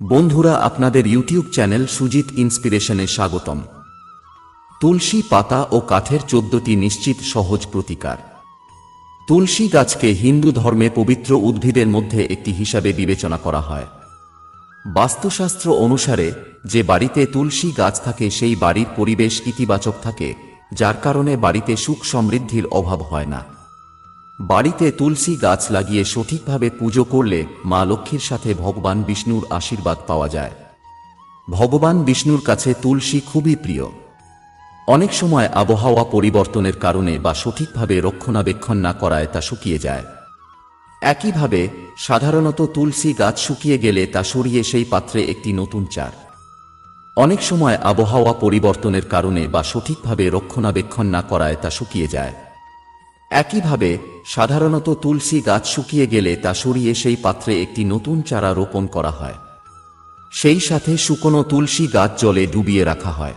বন্ধুরা, আপনাদের YouTube channel Sujit ইন্সপিরেশনে স্বাগতম। তুলসী পাতা ও কাঠের চোদ্দটি নিশ্চিত সহজ প্রতিকার। তুলসী গাছকে হিন্দু ধর্মে পবিত্র উদ্ভিদের মধ্যে একটি হিসাবে বিবেচনা করা হয়। বাস্তুশাস্ত্র অনুসারে, যে বাড়িতে তুলসী গাছ থাকে, সেই বাড়ির পরিবেশ ইতিবাচক থাকে, যার কারণে বাড়িতে সুখ সমৃদ্ধির অভাব হয় না। বাড়িতে তুলসী গাছ লাগিয়ে সঠিকভাবে পুজো করলে মা লক্ষ্মীর সাথে ভগবান বিষ্ণুর আশীর্বাদ পাওয়া যায়। ভগবান বিষ্ণুর কাছে তুলসী খুবই প্রিয়। অনেক সময় আবহাওয়া পরিবর্তনের কারণে বা সঠিকভাবে রক্ষণাবেক্ষণ না করায় তা শুকিয়ে যায়। একইভাবে, সাধারণত তুলসী গাছ শুকিয়ে গেলে তা সরিয়ে সেই পাত্রে একটি নতুন চার। অনেক সময় আবহাওয়া পরিবর্তনের কারণে বা সঠিকভাবে রক্ষণাবেক্ষণ না করায় তা শুকিয়ে যায়। একইভাবে, সাধারণত তুলসী গাছ শুকিয়ে গেলে তা সরিয়ে সেই পাত্রে একটি নতুন চারা রোপণ করা হয়। সেই সাথে শুকনো তুলসী গাছ জলে ডুবিয়ে রাখা হয়।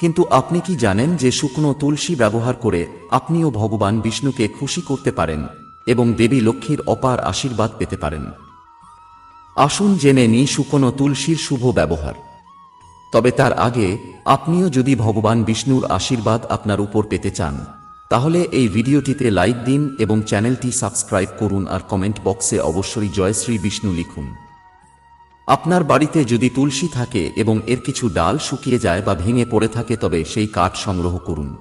কিন্তু আপনি কি জানেন যে শুকনো তুলসী ব্যবহার করে আপনিও ভগবান বিষ্ণুকে খুশি করতে পারেন এবং দেবী লক্ষ্মীর অপার আশীর্বাদ পেতে পারেন? আসুন জেনে নিই শুকনো তুলসীর শুভ ব্যবহার। তবে তার আগে, আপনিও যদি ভগবান বিষ্ণুর আশীর্বাদ আপনার উপর পেতে চান তাহলে এই ভিডিওটিতে লাইক দিন এবং চ্যানেলটি সাবস্ক্রাইব করুন আর কমেন্ট বক্সে অবশ্যই জয়শ্রী বিষ্ণু লিখুন। আপনার বাড়িতে যদি তুলসী থাকে এবং এর কিছু ডাল শুকিয়ে যায় বা ভেঙে পড়ে থাকে তবে সেই কাঠ সংগ্রহ করুন।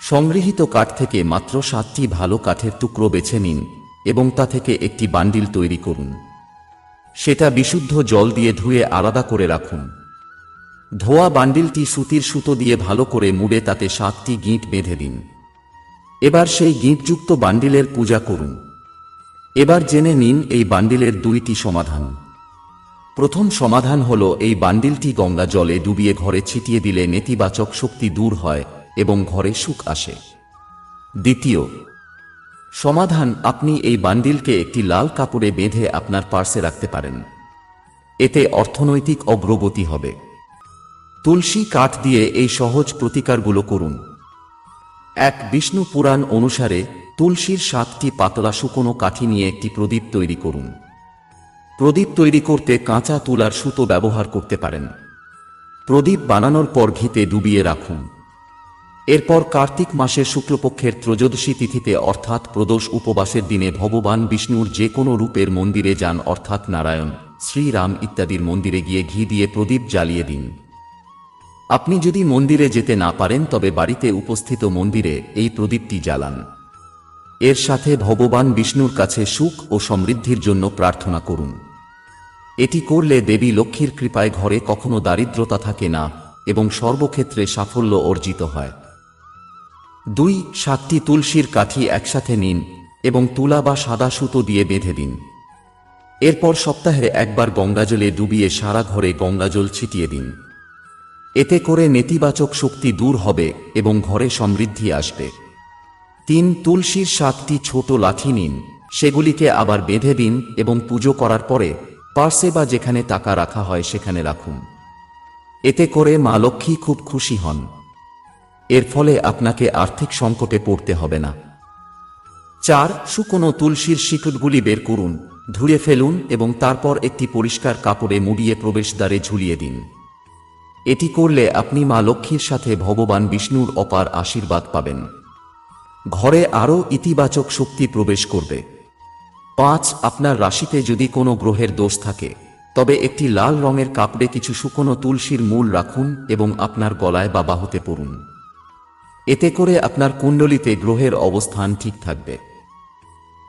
সংগৃহীত কাঠ থেকে মাত্র সাতটি ভালো কাঠের টুকরো বেছে নিন এবং তা থেকে একটি বান্ডিল তৈরি করুন। সেটা বিশুদ্ধ জল দিয়ে ধুয়ে আলাদা করে রাখুন। ধোয়া বান্ডিলটি সুতির সুতো দিয়ে ভালো করে মুড়ে তাতে সাতটি গিঁট বেঁধে দিন। এবার সেই গিঁটযুক্ত বান্ডিলের পূজা করুন। এবার জেনে নিন এই বান্ডিলের দুইটি সমাধান। প্রথম সমাধান হল এই বান্ডিলটি গঙ্গা জলে ডুবিয়ে ঘরে ছিটিয়ে দিলে নেতিবাচক শক্তি দূর হয় এবং ঘরে সুখ আসে। দ্বিতীয়, সমাধান আপনি এই বান্ডিলকে একটি লাল কাপড়ে বেঁধে আপনার পার্সে রাখতে পারেন। এতে অর্থনৈতিক অগ্রগতি হবে। তুলসী কাঠ দিয়ে এই সহজ প্রতিকারগুলো করুন। এক বিষ্ণু পুরাণ অনুসারে তুলসীর সাতটি পাতলা শুকনো কাঠি নিয়ে একটি প্রদীপ তৈরি করুন। প্রদীপ তৈরি করতে কাঁচা তুলার সুতো ব্যবহার করতে পারেন। প্রদীপ বানানোর পর ঘিতে ডুবিয়ে রাখুন। এরপর কার্তিক মাসের শুক্লপক্ষের ত্রয়োদশী তিথিতে অর্থাৎ প্রদোষ উপবাসের দিনে ভগবান বিষ্ণুর যে কোনো রূপের মন্দিরে যান, অর্থাৎ নারায়ণ, শ্রীরাম ইত্যাদির মন্দিরে গিয়ে ঘি দিয়ে প্রদীপ জ্বালিয়ে দিন। আপনি যদি মন্দিরে যেতে না পারেন, তবে বাড়িতে উপস্থিত মন্দিরে এই প্রদীপটি জ্বালান। এর সাথে ভগবান বিষ্ণুর কাছে সুখ ও সমৃদ্ধির জন্য প্রার্থনা করুন। এটি করলে দেবী লক্ষ্মীর কৃপায় ঘরে কখনো দারিদ্রতা থাকে না এবং সর্বক্ষেত্রে সাফল্য অর্জিত হয়। দুই, সাতটি তুলসীর কাঠি একসাথে নিন এবং তুলা বা সাদা সুতো দিয়ে বেঁধে দিন। এরপর সপ্তাহে একবার গঙ্গাজলে ডুবিয়ে সারা ঘরে গঙ্গাজল ছিটিয়ে দিন। এতে করে নেতিবাচক শক্তি দূর হবে এবং ঘরে সমৃদ্ধি আসবে। তিন, তুলসীর সাতটি ছোট লাঠি নিন। সেগুলিকে আবার বেঁধে দিন এবং পুজো করার পরে পার্সে বা যেখানে টাকা রাখা হয় সেখানে রাখুন। এতে করে মা লক্ষ্মী খুব খুশি হন। এর ফলে আপনাকে আর্থিক সংকটে পড়তে হবে না। চার, শুকনো তুলসীর শিকড়গুলি বের করুন, ধুয়ে ফেলুন এবং তারপর একটি পরিষ্কার কাপড়ে মুড়িয়ে প্রবেশদ্বারে ঝুলিয়ে দিন। এটি করলে আপনি মা লক্ষ্মীর সাথে ভগবান বিষ্ণুর অপার আশীর্বাদ পাবেন। ঘরে আরও ইতিবাচক শক্তি প্রবেশ করবে। পাঁচ, আপনার রাশিতে যদি কোনো গ্রহের দোষ থাকে, তবে একটি লাল রঙের কাপড়ে কিছু শুকনো তুলসীর মূল রাখুন এবং আপনার গলায় বা বাহুতে পড়ুন। এতে করে আপনার কুণ্ডলিতে গ্রহের অবস্থান ঠিক থাকবে।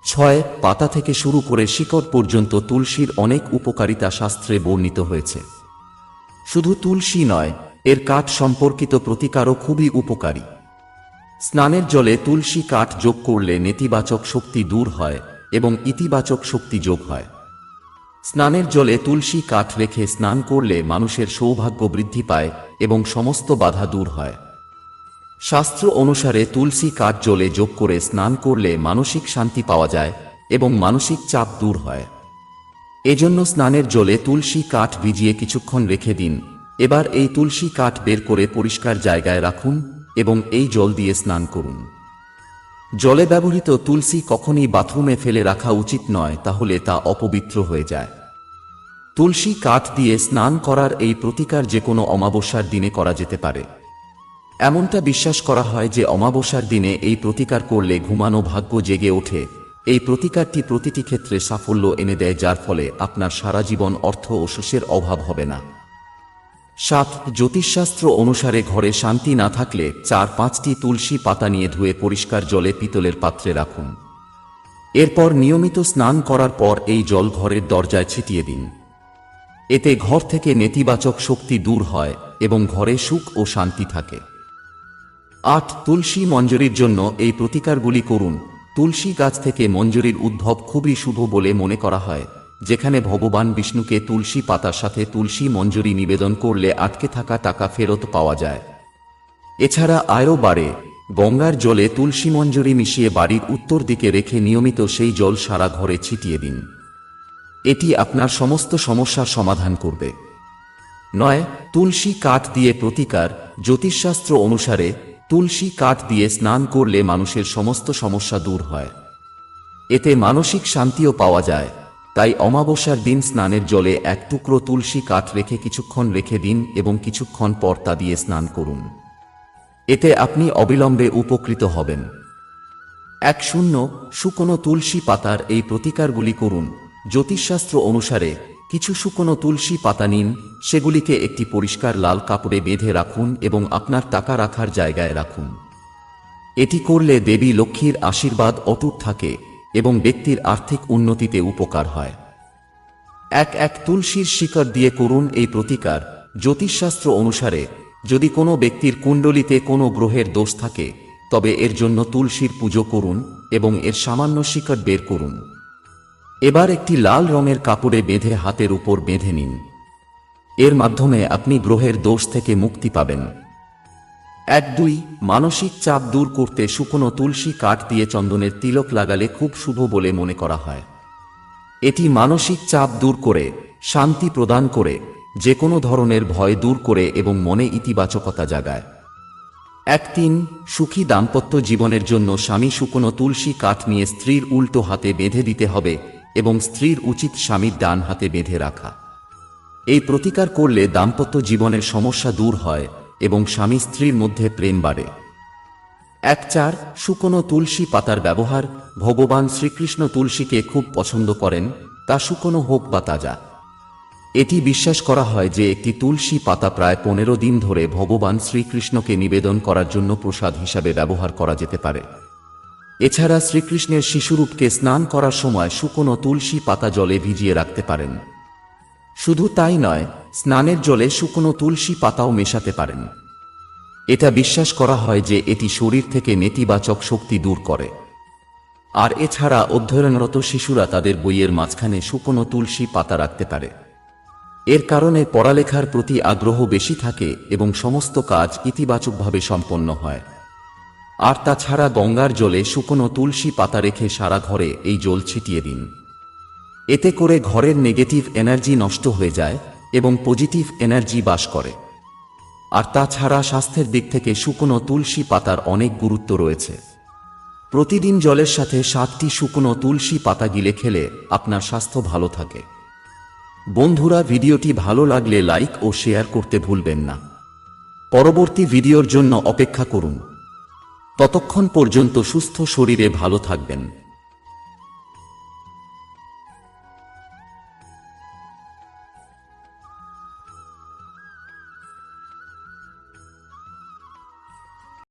ছয়, পাতা থেকে শুরু করে শিকড় পর্যন্ত তুলসীর অনেক উপকারিতা শাস্ত্রে বর্ণিত হয়েছে। শুধু তুলসী নয়, এর কাঠ সম্পর্কিত প্রতিকারও খুবই উপকারী। স্নানের জলে তুলসী কাঠ যোগ করলে নেতিবাচক শক্তি দূর হয় এবং ইতিবাচক শক্তি যোগ হয়। স্নানের জলে তুলসী কাঠ রেখে স্নান করলে মানুষের সৌভাগ্য বৃদ্ধি পায় এবং সমস্ত বাধা দূর হয়। শাস্ত্র অনুসারে তুলসী কাঠ জলে যোগ করে স্নান করলে মানসিক শান্তি পাওয়া যায় এবং মানসিক চাপ দূর হয়। এজন্য স্নানের জলে তুলসী কাঠ ভিজিয়ে কিছুক্ষণ রেখে দিন। এবার এই তুলসী কাঠ বের করে পরিষ্কার জায়গায় রাখুন এবং এই জল দিয়ে স্নান করুন। জলে ব্যবহৃত তুলসী কখনই বাথরুমে ফেলে রাখা উচিত নয়, তাহলে তা অপবিত্র হয়ে যায়। তুলসী কাঠ দিয়ে স্নান করার এই প্রতিকার যে কোনো অমাবস্যার দিনে করা যেতে পারে। এমনটা বিশ্বাস করা হয় যে অমাবস্যার দিনে এই প্রতিকার করলে ঘুমানো ভাগ্য জেগে ওঠে। এই প্রতিকারটি প্রতিটি ক্ষেত্রে সাফল্য এনে দেয়, যার ফলে আপনার সারা জীবন অর্থ ও সুষের অভাব হবে না। সাত, জ্যোতিষশাস্ত্র অনুসারে ঘরে শান্তি না থাকলে চার পাঁচটি তুলসী পাতা নিয়ে ধুয়ে পরিষ্কার জলে পিতলের পাত্রে রাখুন। এরপর নিয়মিত স্নান করার পর এই জল ঘরের দরজায় ছিটিয়ে দিন। এতে ঘর থেকে নেতিবাচক শক্তি দূর হয় এবং ঘরে সুখ ও শান্তি থাকে। আট, তুলসী মঞ্জুরির জন্য এই প্রতিকারগুলি করুন। তুলসী গাছ থেকে মঞ্জুরির উদ্ভব খুবই শুভ বলে মনে করা হয়, যেখানে ভগবান বিষ্ণুকে তুলসী পাতার সাথে তুলসী মঞ্জুরি নিবেদন করলে আটকে থাকা টাকা ফেরত পাওয়া যায়। এছাড়া আয়ও বাড়ে, গঙ্গার জলে তুলসী মঞ্জুরি মিশিয়ে বাড়ির উত্তর দিকে রেখে নিয়মিত সেই জল সারা ঘরে ছিটিয়ে দিন। এটি আপনার সমস্ত সমস্যার সমাধান করবে। নয়, তুলসী কাঠ দিয়ে প্রতিকার, জ্যোতিষশাস্ত্র অনুসারে তুলসী কাঠ দিয়ে স্নান করলে মানুষের সমস্ত সমস্যা দূর হয়। এতে মানসিক শান্তিও পাওয়া যায়। তাই অমাবস্যার দিন স্নানের জলে এক টুকরো তুলসী কাঠ রেখে কিছুক্ষণ রেখে দিন এবং কিছুক্ষণ পর তা দিয়ে স্নান করুন। এতে আপনি অবিলম্বে উপকৃত হবেন। এক শূন্য শুকনো তুলসী পাতার এই প্রতিকারগুলি করুন। জ্যোতিষশাস্ত্র অনুসারে কিছু শুকনো তুলসী পাতা নিন, সেগুলিকে একটি পরিষ্কার লাল কাপড়ে বেঁধে রাখুন এবং আপনার টাকা রাখার জায়গায় রাখুন। এটি করলে দেবী লক্ষ্মীর আশীর্বাদ অটুট থাকে এবং ব্যক্তির আর্থিক উন্নতিতে উপকার হয়। এক এক তুলসীর শিকড় দিয়ে করুন এই প্রতিকার। জ্যোতিষশাস্ত্র অনুসারে, যদি কোনো ব্যক্তির কুণ্ডলিতে কোনো গ্রহের দোষ থাকে, তবে এর জন্য তুলসীর পুজো করুন এবং এর সামান্য শিকড় বের করুন। এবার একটি লাল রঙের কাপড়ে বেঁধে হাতের উপর বেঁধে নিন। এর মাধ্যমে আপনি গ্রহের দোষ থেকে মুক্তি পাবেন। এক দুই, মানসিক চাপ দূর করতে শুকনো তুলসী কাঠ দিয়ে চন্দনের তিলক লাগালে খুব শুভ বলে মনে করা হয়। এটি মানসিক চাপ দূর করে, শান্তি প্রদান করে যে কোনো ধরনের ভয় দূর করে এবং মনে ইতিবাচকতা জাগায়। এক তিন, সুখী দাম্পত্য জীবনের জন্য স্বামী শুকনো তুলসী কাঠ নিয়ে স্ত্রীর উল্টো হাতে বেঁধে দিতে হবে এবং স্ত্রীর উচিত স্বামীর ডান হাতে বেঁধে রাখা। এই প্রতিকার করলে দাম্পত্য জীবনের সমস্যা দূর হয় এবং স্বামী স্ত্রীর মধ্যে প্রেম বাড়ে। এক চার, শুকনো তুলসী পাতার ব্যবহার, ভগবান শ্রীকৃষ্ণ তুলসীকে খুব পছন্দ করেন, তা শুকনো হোক বা তাজা। এটি বিশ্বাস করা হয় যে একটি তুলসী পাতা প্রায় পনেরো দিন ধরে ভগবান শ্রীকৃষ্ণকে নিবেদন করার জন্য প্রসাদ হিসাবে ব্যবহার করা যেতে পারে। এছাড়া শ্রীকৃষ্ণের শিশুরূপকে স্নান করার সময় শুকনো তুলসী পাতা জলে ভিজিয়ে রাখতে পারেন। শুধু তাই নয়, স্নানের জলে শুকনো তুলসী পাতাও মেশাতে পারেন। এটা বিশ্বাস করা হয় যে এটি শরীর থেকে নেতিবাচক শক্তি দূর করে। আর এছাড়া অধ্যয়নরত শিশুরা তাদের বইয়ের মাঝখানে শুকনো তুলসী পাতা রাখতে পারে। এর কারণে পড়ালেখার প্রতি আগ্রহ বেশি থাকে এবং সমস্ত কাজ ইতিবাচকভাবে সম্পন্ন হয়। আর তাছাড়া গঙ্গার জলে শুকনো তুলসী পাতা রেখে সারা ঘরে এই জল ছিটিয়ে দিন। এতে করে ঘরের নেগেটিভ এনার্জি নষ্ট হয়ে যায় এবং পজিটিভ এনার্জি বাস করে। আর তাছাড়া স্বাস্থ্যের দিক থেকে শুকনো তুলসী পাতার অনেক গুরুত্ব রয়েছে। প্রতিদিন জলের সাথে সাতটি শুকনো তুলসী পাতা গিলে খেলে আপনার স্বাস্থ্য ভালো থাকে। বন্ধুরা, ভিডিওটি ভালো লাগলে লাইক ও শেয়ার করতে ভুলবেন না। পরবর্তী ভিডিওর জন্য অপেক্ষা করুন। ততক্ষণ পর্যন্ত সুস্থ শরীরে ভালো থাকবেন।